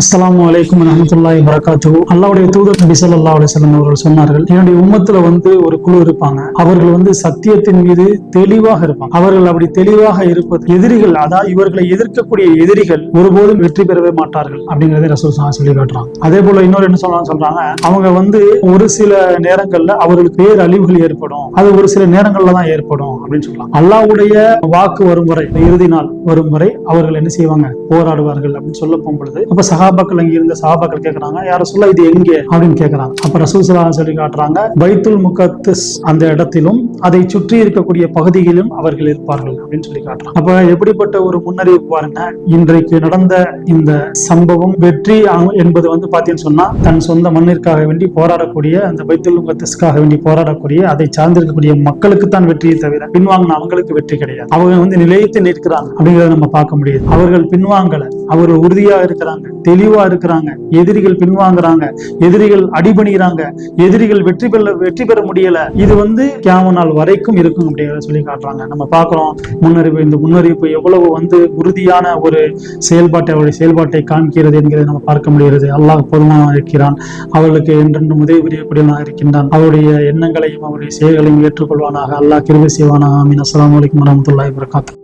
அஸ்லாம் வலைக்கம் வரஹ்மத்துல்லாஹி வரகாத்து அல்லாவுடைய தூதர் நபி சொல்லா அலைஹி வஸல்லம் அவர்கள் சொன்னார்கள் என்னுடைய உம்மத்துல வந்து ஒரு குழு இருப்பாங்க. அவர்கள் வந்து சத்தியத்தின் மீது தெளிவாக இருப்பாங்க. அவர்கள் அப்படி தெளிவாக இருப்பது எதிரிகள் அதாவது இவர்களை எதிர்க்கக்கூடிய எதிரிகள் ஒருபோதும் வெற்றி பெறவே மாட்டார்கள் அப்படிங்கறத ரசூல் சொல்லி காட்டுறாங்க. அதே போல இன்னொரு என்ன சொல்லலாம் சொல்றாங்க அவங்க வந்து ஒரு சில நேரங்கள்ல அவர்களுக்கு பேர் அழிவுகள் ஏற்படும். அது ஒரு சில நேரங்கள்ல தான் ஏற்படும் அப்படின்னு சொல்லலாம் அல்லாவுடைய வாக்கு வரும் வரை இறுதி நாள் வரும் வரை அவர்கள் என்ன செய்வாங்க? போராடுவார்கள் அப்படின்னு சொல்ல போகும்பொழுது அப்ப சகாபாக்கள் அங்க இருந்த சகாபாக்கள் கேட்கறாங்க யார சொல்ல இது எங்கே? அப்படின்னு கேட்கறாங்க அப்ப ரசூல் சொல்லி காட்டுறாங்க பைத்துல் முகத்தஸ் அந்த இடத்திலும் அதை சுற்றி இருக்கக்கூடிய பகுதிகளிலும் அவர்கள் இருப்பார்கள் அப்படின்னு சொல்லி காட்டுறாங்க. அப்ப எப்படிப்பட்ட ஒரு முன்னறிவிப்பு பாருங்க. இன்றைக்கு நடந்த இந்த சம்பவம் வெற்றி என்பது வந்து பாத்தீங்கன்னு சொன்னா தன் சொந்த மண்ணிற்காக வேண்டி போராடக்கூடிய அந்த பைத்துல் முகத்தஸ்க்காக வேண்டி போராடக்கூடிய அதை சார்ந்திருக்கக்கூடிய மக்களுக்கு தான் வெற்றியை தவிர பின்வாங்கின அவங்களுக்கு வெற்றி கிடையாது. அவங்க வந்து நிலையத்தில் நிற்கிறாங்க அப்படிங்கறத நம்ம பார்க்க முடியுது. அவர்கள் பின்வாங்கல. அவர்கள் உறுதியா இருக்கிறாங்க தெளிவா இருக்கிறாங்க எதிரிகள் பின்வாங்குறாங்க எதிரிகள் அடிபணிகிறாங்க எதிரிகள் வெற்றி பெற வெற்றி பெற முடியல. இது வந்து கேம நாள் வரைக்கும் இருக்கும் அப்படிங்கிறத சொல்லி காட்டுறாங்க. நம்ம பார்க்குறோம் முன்னறிவு இந்த முன்னறிவிப்பு எவ்வளவு வந்து உறுதியான ஒரு செயல்பாட்டை அவருடைய செயல்பாட்டை காண்கிறது என்கிறதை நம்ம பார்க்க முடிகிறது. அல்லாஹ் போதுமானவனாக இருக்கிறான். அவர்களுக்கு என்றென்றும் உதவி புரியக்கூடியவனாக இருக்கின்றான். அவருடைய எண்ணங்களையும் அவருடைய செயல்களையும் ஏற்றுக்கொள்வானாக. அல்லாஹ் கிருவி செய்வானாக. அமீன் அஸ்லாம் வலைக்கம் வரஹ்மத்துல்லாஹி வரகாத்து